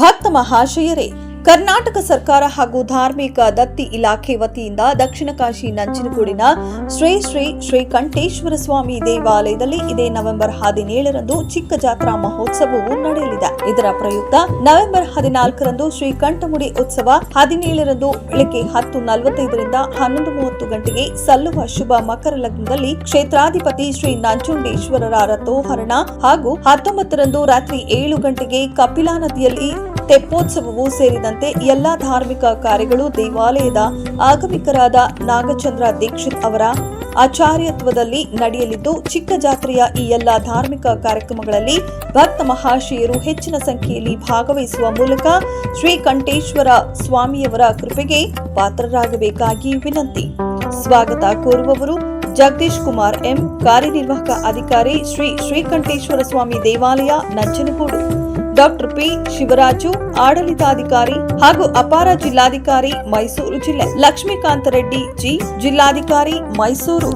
ಭಕ್ತ ಮಹಾಶಯರೇ ಕರ್ನಾಟಕ ಸರ್ಕಾರ ಹಾಗೂ ಧಾರ್ಮಿಕ ದತ್ತಿ ಇಲಾಖೆ ವತಿಯಿಂದ ದಕ್ಷಿಣ ಕಾಶಿ ನಂಜನಗೂಡಿನ ಶ್ರೀ ಶ್ರೀ ಶ್ರೀ ಕಂಠೇಶ್ವರ ಸ್ವಾಮಿ ದೇವಾಲಯದಲ್ಲಿ ಇದೇ ನವೆಂಬರ್ ಹದಿನೇಳರಂದು ಚಿಕ್ಕ ಜಾತ್ರಾ ಮಹೋತ್ಸವವು ನಡೆಯಲಿದೆ. ಇದರ ಪ್ರಯುಕ್ತ ನವೆಂಬರ್ ಹದಿನಾಲ್ಕರಂದು ಶ್ರೀ ಕಂಠಮುಡಿ ಉತ್ಸವ ಹದಿನೇಳರಂದು ಬೆಳಗ್ಗೆ ಹತ್ತು ನಲವತ್ತೈದರಿಂದ ಹನ್ನೊಂದು ಮೂವತ್ತು ಗಂಟೆಗೆ ಸಲ್ಲುವ ಶುಭ ಮಕರ ಲಗ್ನದಲ್ಲಿ ಕ್ಷೇತ್ರಾಧಿಪತಿ ಶ್ರೀ ನಂಜುಂಡೇಶ್ವರರ ರಥೋಹರಣ ಹಾಗೂ ಹತ್ತೊಂಬತ್ತರಂದು ರಾತ್ರಿ ಏಳು ಗಂಟೆಗೆ ಕಪಿಲಾ ನದಿಯಲ್ಲಿ ತೆಪ್ಪೋತ್ಸವವು ಸೇರಿದಂತೆ ಎಲ್ಲ ಧಾರ್ಮಿಕ ಕಾರ್ಯಗಳು ದೇವಾಲಯದ ಆಗಮಿಕರಾದ ನಾಗಚಂದ್ರ ದೀಕ್ಷಿತ್ ಅವರ ಆಚಾರ್ಯತ್ವದಲ್ಲಿ ನಡೆಯಲಿದ್ದು, ಚಿಕ್ಕ ಜಾತ್ರೆಯ ಈ ಎಲ್ಲ ಧಾರ್ಮಿಕ ಕಾರ್ಯಕ್ರಮಗಳಲ್ಲಿ ಭಕ್ತ ಮಹಾಶಯರು ಹೆಚ್ಚಿನ ಸಂಖ್ಯೆಯಲ್ಲಿ ಭಾಗವಹಿಸುವ ಮೂಲಕ ಶ್ರೀಕಂಠೇಶ್ವರ ಸ್ವಾಮಿಯವರ ಕೃಪೆಗೆ ಪಾತ್ರರಾಗಬೇಕಾಗಿ ವಿನಂತಿ. ಸ್ವಾಗತ ಕೋರುವವರು ಜಗದೀಶ್ ಕುಮಾರ್ ಎಂ, ಕಾರ್ಯನಿರ್ವಾಹಕ ಅಧಿಕಾರಿ ಶ್ರೀ ಶ್ರೀಕಂಠೇಶ್ವರ ಸ್ವಾಮಿ ದೇವಾಲಯ, ನಂಜನಗೂಡು. ಡಾಕ್ಟರ್ ಪಿ ಶಿವರಾಜು ಆಡಳಿತಾಧಿಕಾರಿ ಹಾಗೂ ಅಪಾರ ಜಿಲ್ಲಾಧಿಕಾರಿ ಮೈಸೂರು ಜಿಲ್ಲೆ ಲಕ್ಷ್ಮೀಕಾಂತ ರೆಡ್ಡಿ ಜಿ ಜಿಲ್ಲಾಧಿಕಾರಿ ಮೈಸೂರು.